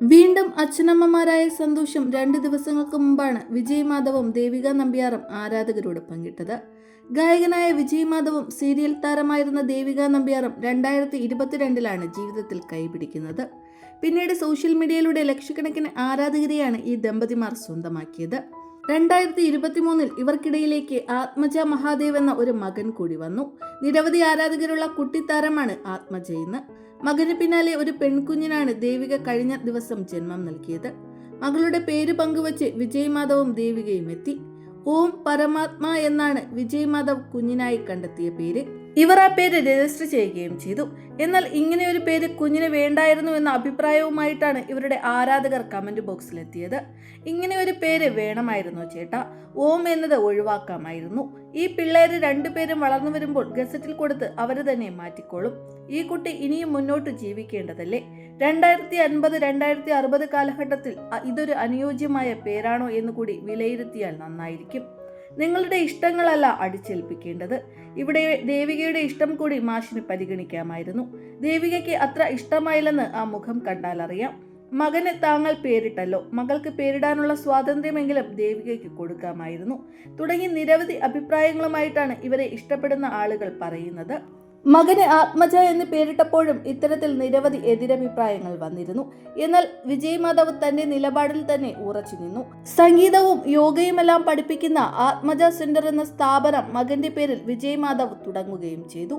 വീണ്ടും അച്ഛനമ്മമാരായ സന്തോഷം രണ്ട് ദിവസങ്ങൾക്ക് മുമ്പാണ് വിജയ് മാധവും ദേവിക നമ്പ്യാറും ആരാധകരോട് പങ്കിട്ടത്. ഗായകനായ വിജയ് മാധവും സീരിയൽ താരമായിരുന്ന ദേവിക നമ്പ്യാറും രണ്ടായിരത്തി ഇരുപത്തിരണ്ടിലാണ് ജീവിതത്തിൽ കൈപിടിക്കുന്നത്. പിന്നീട് സോഷ്യൽ മീഡിയയിലൂടെ ലക്ഷക്കണക്കിന് ആരാധകരെയാണ് ഈ ദമ്പതിമാർ സ്വന്തമാക്കിയത്. രണ്ടായിരത്തി ഇരുപത്തിമൂന്നിൽ ഇവർക്കിടയിലേക്ക് ആത്മജ മഹാദേവ് എന്ന ഒരു മകൻ കൂടി വന്നു. നിരവധി ആരാധകരുള്ള കുട്ടിത്താരമാണ് ആത്മജ ഇന്ന് മകന് പിന്നാലെ ഒരു പെൺകുഞ്ഞിനാണ് ദേവിക കഴിഞ്ഞ ദിവസം ജന്മം നൽകിയത്. മകളുടെ പേര് പങ്കുവച്ച് വിജയ് മാധവും ദേവികയും എത്തി. ഓം പരമാത്മ എന്നാണ് വിജയ് മാധവ് കുഞ്ഞിനായി കണ്ടെത്തിയ പേര്. ഇവർ ആ പേര് രജിസ്റ്റർ ചെയ്യുകയും ചെയ്തു. എന്നാൽ ഇങ്ങനെ ഒരു പേര് കുഞ്ഞിന് വേണ്ടായിരുന്നു എന്ന അഭിപ്രായവുമായിട്ടാണ് ഇവരുടെ ആരാധകർ കമന്റ് ബോക്സിലെത്തിയത് ഇങ്ങനെ ഒരു പേര് വേണമായിരുന്നു ചേട്ട. ഓം എന്നത് ഒഴിവാക്കാമായിരുന്നു. ഈ പിള്ളേര് രണ്ടുപേരും വളർന്നു വരുമ്പോൾ ഗസറ്റിൽ കൊടുത്ത് അവർ തന്നെ മാറ്റിക്കോളും. ഈ കുട്ടി ഇനിയും മുന്നോട്ട് ജീവിക്കേണ്ടതല്ലേ? രണ്ടായിരത്തി അൻപത് രണ്ടായിരത്തി അറുപത് കാലഘട്ടത്തിൽ ഇതൊരു അനുയോജ്യമായ പേരാണോ എന്ന് കൂടി വിലയിരുത്തിയാൽ നന്നായിരിക്കും. നിങ്ങളുടെ ഇഷ്ടങ്ങളല്ല അടിച്ചേൽപ്പിക്കേണ്ടത്. ഇവിടെ ദേവികയുടെ ഇഷ്ടം കൂടി മാഷിന് പരിഗണിക്കാമായിരുന്നു. ദേവികയ്ക്ക് അത്ര ഇഷ്ടമായില്ലെന്ന് ആ മുഖം കണ്ടാൽ അറിയാം. മകന് താങ്കൾ പേരിട്ടല്ലോ. മകൾക്ക് പേരിടാനുള്ള സ്വാതന്ത്ര്യമെങ്കിലും ദേവികയ്ക്ക് കൊടുക്കാമായിരുന്നു. തുടങ്ങി നിരവധി അഭിപ്രായങ്ങളുമായിട്ടാണ് ഇവരെ ഇഷ്ടപ്പെടുന്ന ആളുകൾ പറയുന്നത്. മകന് ആത്മജ എന്ന് പേരിട്ടപ്പോഴും ഇത്തരത്തിൽ നിരവധി എതിരഭിപ്രായങ്ങൾ വന്നിരുന്നു. എന്നാൽ വിജയ് മാധവ് തന്റെ നിലപാടിൽ തന്നെ ഉറച്ചു നിന്നു. സംഗീതവും യോഗയുമെല്ലാം പഠിപ്പിക്കുന്ന ആത്മജ സെന്റർ എന്ന സ്ഥാപനം മകന്റെ പേരിൽ വിജയ് മാധവ് തുടങ്ങുകയും ചെയ്തു.